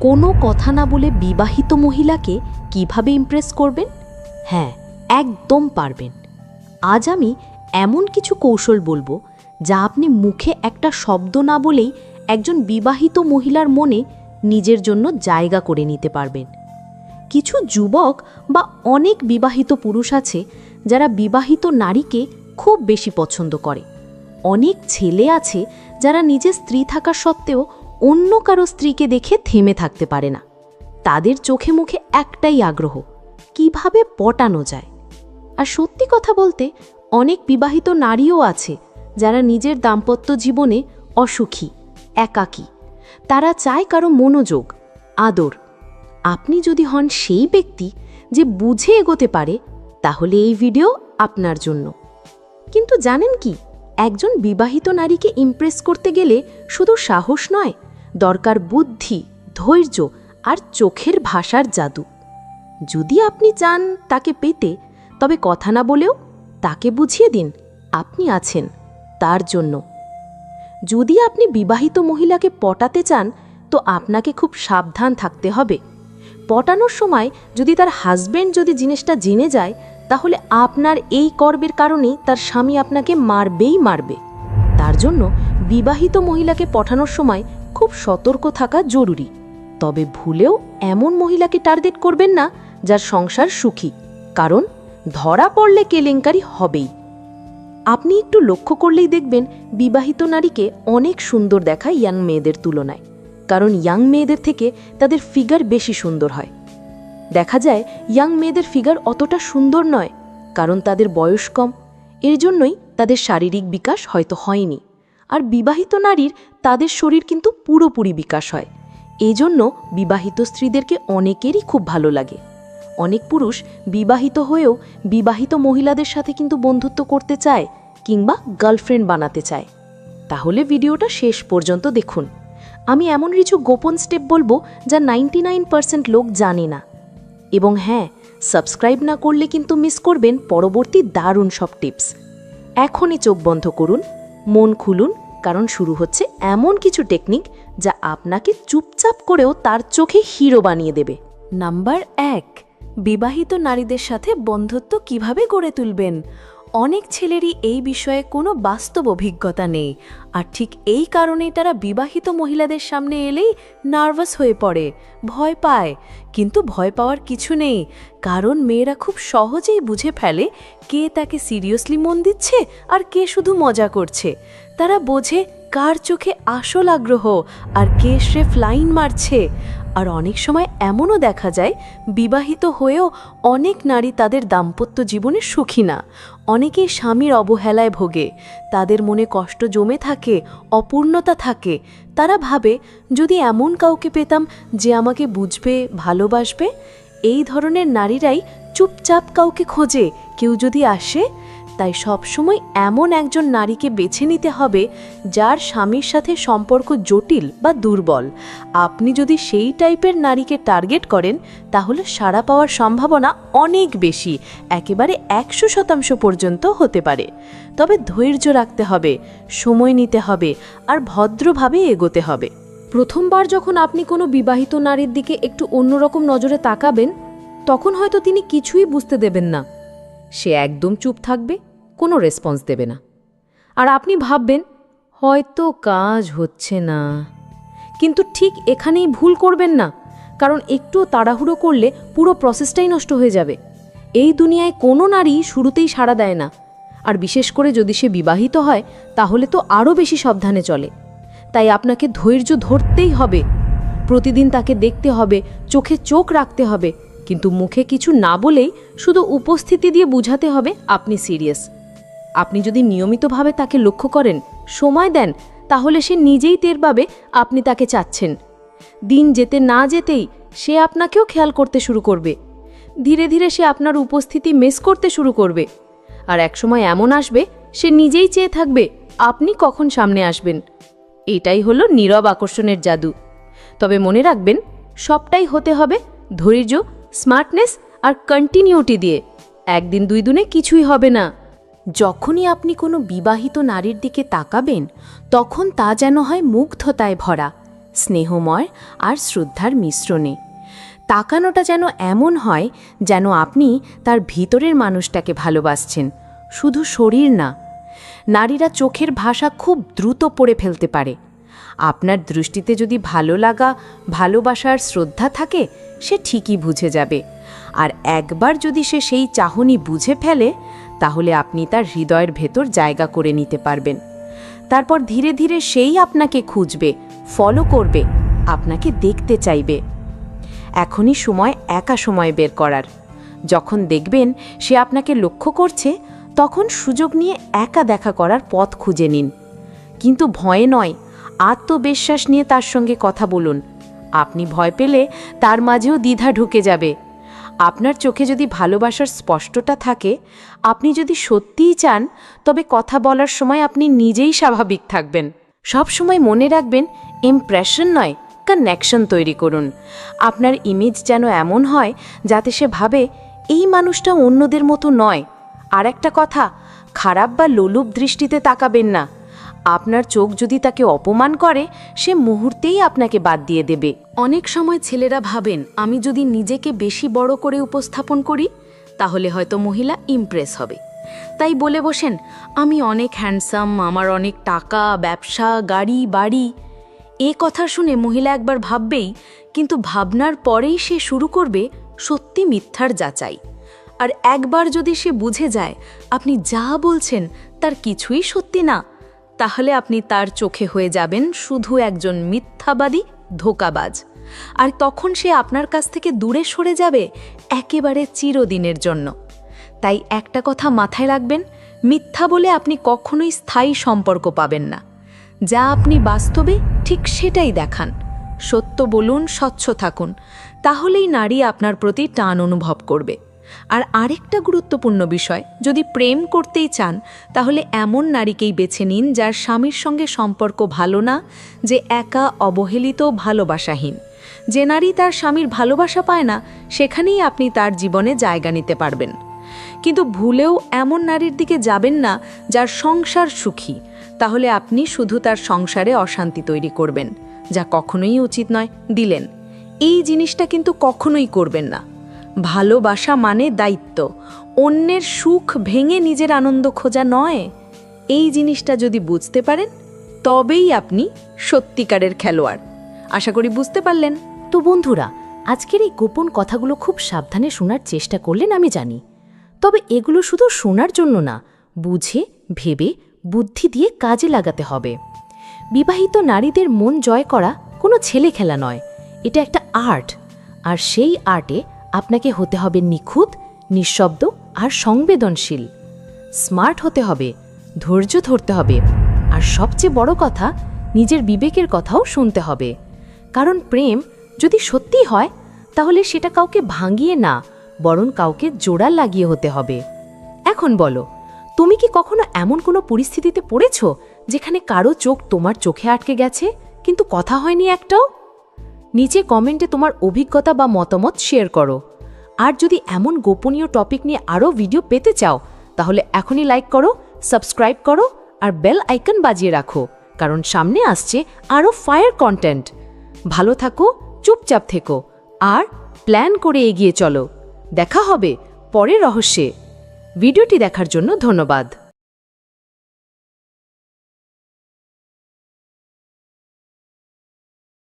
কোনো কথা না বলে বিবাহিত মহিলাকে কীভাবে ইমপ্রেস করবেন? হ্যাঁ একদম পারবেন। আজ আমি এমন কিছু কৌশল বলব যা আপনি মুখে একটা শব্দ না বলেই একজন বিবাহিত মহিলার মনে নিজের জন্য জায়গা করে নিতে পারবেন। কিছু যুবক বা অনেক বিবাহিত পুরুষ আছে যারা বিবাহিত নারীকে খুব বেশি পছন্দ করে। অনেক ছেলে আছে যারা নিজের স্ত্রী থাকা সত্ত্বেও অন্য কারও স্ত্রীকে দেখে থেমে থাকতে পারে না। তাদের চোখে মুখে একটাই আগ্রহ, কীভাবে পটানো যায়? আর সত্যি কথা বলতে, অনেক বিবাহিত নারীও আছে, যারা নিজের দাম্পত্য জীবনে অসুখী, একাকী। তারা চায় কারও মনোযোগ, আদর। আপনি যদি হন সেই ব্যক্তি যে বুঝে এগোতে পারে, তাহলে এই ভিডিও আপনার জন্য। কিন্তু জানেন কি? একজন বিবাহিত নারীকে ইমপ্রেস করতে গেলে শুধু সাহস নয় দরকার বুদ্ধি, ধৈর্য আর চোখের ভাষার জাদু। যদি আপনি চান তাকে পেতে, তবে কথা না বলেও তাকে বুঝিয়ে দিন, আপনি আছেন তার জন্য। যদি আপনি বিবাহিত মহিলাকে পটাতে চান, তো আপনাকে খুব সাবধান থাকতে হবে। পটানোর সময় যদি তার হাজব্যান্ড যদি জিনিসটা জেনে যায়, তাহলে আপনার এই কর্মের কারণেই তার স্বামী আপনাকে মারবেই মারবে। তার জন্য বিবাহিত মহিলাকে পঠানোর সময় খুব সতর্ক থাকা জরুরি। তবে ভুলেও এমন মহিলাকে টার্গেট করবেন না, যার সংসার সুখী। কারণ, ধরা পড়লে কেলেঙ্কারি হবেই। আপনি একটু লক্ষ্য করলেই দেখবেন, বিবাহিত নারীকে অনেক সুন্দর দেখায় ইয়াং মেয়েদের তুলনায়। কারণ ইয়াং মেয়েদের থেকে তাদের ফিগার বেশি সুন্দর হয়। দেখা যায়, ইয়াং মেয়েদের ফিগার অতটা সুন্দর নয়, কারণ তাদের বয়স কম। এর জন্যই তাদের শারীরিক বিকাশ হয়তো হয়নি। আর বিবাহিত নারীর তাদের শরীর কিন্তু পুরোপুরি বিকাশ হয়। এজন্য বিবাহিত স্ত্রীদেরকে অনেকেরই খুব ভালো লাগে। অনেক পুরুষ বিবাহিত হয়েও বিবাহিত মহিলাদের সাথে কিন্তু বন্ধুত্ব করতে চায় কিংবা গার্লফ্রেন্ড বানাতে চায়। তাহলে ভিডিওটা শেষ পর্যন্ত দেখুন। আমি এমন কিছু গোপন স্টেপ বলব যা নাইনটি লোক জানে না। এবং হ্যাঁ সাবস্ক্রাইব না করলে কিন্তু মিস করবেন পরবর্তী দারুণ সব টিপস। এখনই চোখ বন্ধ করুন। মন খুলুন, কারণ শুরু হচ্ছে এমন কিছু টেকনিক যা আপনাকে চুপচাপ করেও তার চোখে হিরো বানিয়ে দেবে। নাম্বার এক, বিবাহিত নারীদের সাথে বন্ধুত্ব কীভাবে গড়ে তুলবেন? অনেক ছেলেরই এই বিষয়ে কোনো বাস্তব অভিজ্ঞতা নেই। আর ঠিক এই কারণেই তারা বিবাহিত মহিলাদের সামনে এলেই নার্ভাস হয়ে পড়ে, ভয় পায়। কিন্তু ভয় পাওয়ার কিছু নেই, কারণ মেয়েরা খুব সহজেই বুঝে ফেলে কে তাকে সিরিয়াসলি মন দিচ্ছে আর কে শুধু মজা করছে। তারা বোঝে কার চোখে আসল আগ্রহ আর কে স্রেফ লাইন মারছে। আর অনেক সময় এমনও দেখা যায়, বিবাহিত হয়েও অনেক নারী তাদের দাম্পত্য জীবনে সুখী না। অনেকেই স্বামীর অবহেলায় ভোগে। তাদের মনে কষ্ট জমে থাকে, অপূর্ণতা থাকে। তারা ভাবে, যদি এমন কাউকে পেতাম যে আমাকে বুঝবে, ভালোবাসবে? এই ধরনের নারীরাই চুপচাপ কাউকে খোঁজে। কেউ যদি আসে তাই সবসময় এমন একজন নারীকে বেছে নিতে হবে যার স্বামীর সাথে সম্পর্ক জটিল বা দুর্বল। আপনি যদি সেই টাইপের নারীকে টার্গেট করেন, তাহলে সাড়া পাওয়ার সম্ভাবনা অনেক বেশি, একেবারে একশো শতাংশ পর্যন্ত হতে পারে। তবে ধৈর্য রাখতে হবে, সময় নিতে হবে, আর ভদ্রভাবে এগোতে হবে। প্রথমবার যখন আপনি কোনো বিবাহিত নারীর দিকে একটু অন্যরকম নজরে তাকাবেন, তখন হয়তো তিনি কিছুই বুঝতে দেবেন না। সে একদম চুপ থাকবে কোনো রেসপন্স দেবে না। আর আপনি ভাববেন, হয়তো কাজ হচ্ছে না। কিন্তু ঠিক এখানেই ভুল করবেন না, কারণ একটু তাড়াহুড়ো করলে পুরো প্রসেসটাই নষ্ট হয়ে যাবে। এই দুনিয়ায় কোনো নারী শুরুতেই সাড়া দেয় না। আর বিশেষ করে যদি সে বিবাহিত হয়, তাহলে তো আরও বেশি সাবধানে চলে। তাই আপনাকে ধৈর্য ধরতেই হবে। প্রতিদিন তাকে দেখতে হবে, চোখে চোখ রাখতে হবে। কিন্তু মুখে কিছু না বলেই শুধু উপস্থিতি দিয়ে বুঝাতে হবে, আপনি সিরিয়াস। আপনি যদি নিয়মিতভাবে তাকে লক্ষ্য করেন, সময় দেন, তাহলে সে নিজেই টের পাবে আপনি তাকে চাচ্ছেন। দিন যেতে না যেতেই সে আপনাকেও খেয়াল করতে শুরু করবে। ধীরে ধীরে সে আপনার উপস্থিতি মিস করতে শুরু করবে। আর একসময় এমন আসবে, সে নিজেই চেয়ে থাকবে, আপনি কখন সামনে আসবেন। এটাই হলো নীরব আকর্ষণের জাদু। তবে মনে রাখবেন, সবটাই হতে হবে ধৈর্য স্মার্টনেস আর কন্টিনিউটি দিয়ে। একদিন দুই দিনে কিছুই হবে না। যখনই আপনি কোনো বিবাহিত নারীর দিকে তাকাবেন, তখন তা যেন হয় মুগ্ধতায় ভরা, স্নেহময় আর শ্রদ্ধার মিশ্রণে। তাকানোটা যেন এমন হয় যেন আপনি তার ভিতরের মানুষটাকে ভালোবাসছেন, শুধু শরীর না। নারীরা চোখের ভাষা খুব দ্রুত পড়ে ফেলতে পারে। আপনার দৃষ্টিতে যদি ভালো লাগা, ভালোবাসার শ্রদ্ধা থাকে, সে ঠিকই বুঝে যাবে। আর একবার যদি সে সেই চাহনি বুঝে ফেলে তাহলে আপনি তার হৃদয়ের ভেতর জায়গা করে নিতে পারবেন। তারপর ধীরে ধীরে সেই আপনাকে খুঁজবে ফলো করবে, আপনাকে দেখতে চাইবে। এখনই সময়, একা সময় বের করার। যখন দেখবেন সে আপনাকে লক্ষ্য করছে, তখন সুযোগ নিয়ে একা দেখা করার পথ খুঁজে নিন। কিন্তু ভয়ে নয়, আত্মবিশ্বাস নিয়ে তার সঙ্গে কথা বলুন। আপনি ভয় পেলে তার মাঝেও দ্বিধা ঢুকে যাবে। আপনার চোখে যদি ভালোবাসার স্পষ্টটা থাকে, আপনি যদি সত্যিই চান, তবে কথা বলার সময় আপনি নিজেই স্বাভাবিক থাকবেন। সব সময় মনে রাখবেন ইমপ্রেশন নয় কানেকশন তৈরি করুন। আপনার ইমেজ যেন এমন হয়, যাতে সে ভাবে, এই মানুষটা অন্যদের মতো নয়। আর একটা কথা, খারাপ বা লোলুপ দৃষ্টিতে তাকাবেন না। আপনার চোখ যদি তাকে অপমান করে, সে মুহূর্তেই আপনাকে বাদ দিয়ে দেবে। অনেক সময় ছেলেরা ভাবেন, আমি যদি নিজেকে বেশি বড় করে উপস্থাপন করি, তাহলে হয়তো মহিলা ইমপ্রেস হবে। তাই বলে বসেন, আমি অনেক হ্যান্ডসাম, আমার অনেক টাকা, ব্যবসা, গাড়ি, বাড়ি। এ কথা শুনে মহিলা একবার ভাববেই, কিন্তু ভাবনার পরেই সে শুরু করবে সত্যি মিথ্যার যাচাই। আর একবার যদি সে বুঝে যায়, আপনি যা বলছেন, তার কিছুই সত্যি না। তাহলে আপনি তার চোখে হয়ে যাবেন শুধু একজন মিথ্যাবাদী, ধোকাবাজ। আর তখন সে আপনার কাছ থেকে দূরে সরে যাবে একেবারে চিরদিনের জন্য। তাই একটা কথা মাথায় রাখবেন, মিথ্যা বলে আপনি কখনোই স্থায়ী সম্পর্ক পাবেন না। যা আপনি বাস্তবে ঠিক সেটাই দেখান। সত্য বলুন, স্বচ্ছ থাকুন। তাহলেই নারী আপনার প্রতি টান অনুভব করবে। আর আরেকটা গুরুত্বপূর্ণ বিষয়, যদি প্রেম করতেই চান, তাহলে এমন নারীকেই বেছে নিন যার স্বামীর সঙ্গে সম্পর্ক ভালো না, যে একা, অবহেলিত, ভালোবাসাহীন। যে নারী তার স্বামীর ভালোবাসা পায় না, সেখানেই আপনি তার জীবনে জায়গা নিতে পারবেন। কিন্তু ভুলেও এমন নারীর দিকে যাবেন না, যার সংসার সুখী। তাহলে আপনি শুধু তার সংসারে অশান্তি তৈরি করবেন, যা কখনোই উচিত নয়, দিলেন। এই জিনিসটা কিন্তু কখনোই করবেন না। ভালোবাসা মানে দায়িত্ব। অন্যের সুখ ভেঙে নিজের আনন্দ খোঁজা নয়। এই জিনিসটা যদি বুঝতে পারেন, তবেই আপনি সত্যিকারের খেলোয়াড়। আশা করি বুঝতে পারলেন। তো বন্ধুরা, আজকের এই গোপন কথাগুলো খুব সাবধানে শোনার চেষ্টা করলেন আমি জানি। তবে এগুলো শুধু শোনার জন্য না, বুঝে, ভেবে, বুদ্ধি দিয়ে কাজে লাগাতে হবে। বিবাহিত নারীদের মন জয় করা কোনো ছেলে খেলা নয়। এটা একটা আর্ট। আর সেই আর্টে আপনাকে হতে হবে নিখুঁত, নিঃশব্দ আর সংবেদনশীল। স্মার্ট হতে হবে, ধৈর্য ধরতে হবে। আর সবচেয়ে বড় কথা, নিজের বিবেকের কথাও শুনতে হবে। কারণ প্রেম যদি সত্যি হয়, তাহলে সেটা কাউকে ভাঙিয়ে না, বরং কাউকে জোড়া লাগিয়ে হতে হবে। এখন বলো, তুমি কি কখনো এমন কোনো পরিস্থিতিতে পড়েছ, যেখানে কারও চোখ তোমার চোখে আটকে গেছে, কিন্তু কথা হয়নি একটাও? নিচে কমেন্টে তোমার অভিজ্ঞতা বা মতামত শেয়ার করো। আর যদি এমন গোপনীয় টপিক নিয়ে আরও ভিডিও পেতে চাও, তাহলে এখনই লাইক করো সাবস্ক্রাইব করো, আর বেল আইকন বাজিয়ে রাখো, কারণ সামনে আসছে আরও ফায়ার কন্টেন্ট ভালো থাকো, চুপচাপ থেকো, আর প্ল্যান করে এগিয়ে চলো। দেখা হবে পরের রহস্যে। ভিডিওটি দেখার জন্য ধন্যবাদ।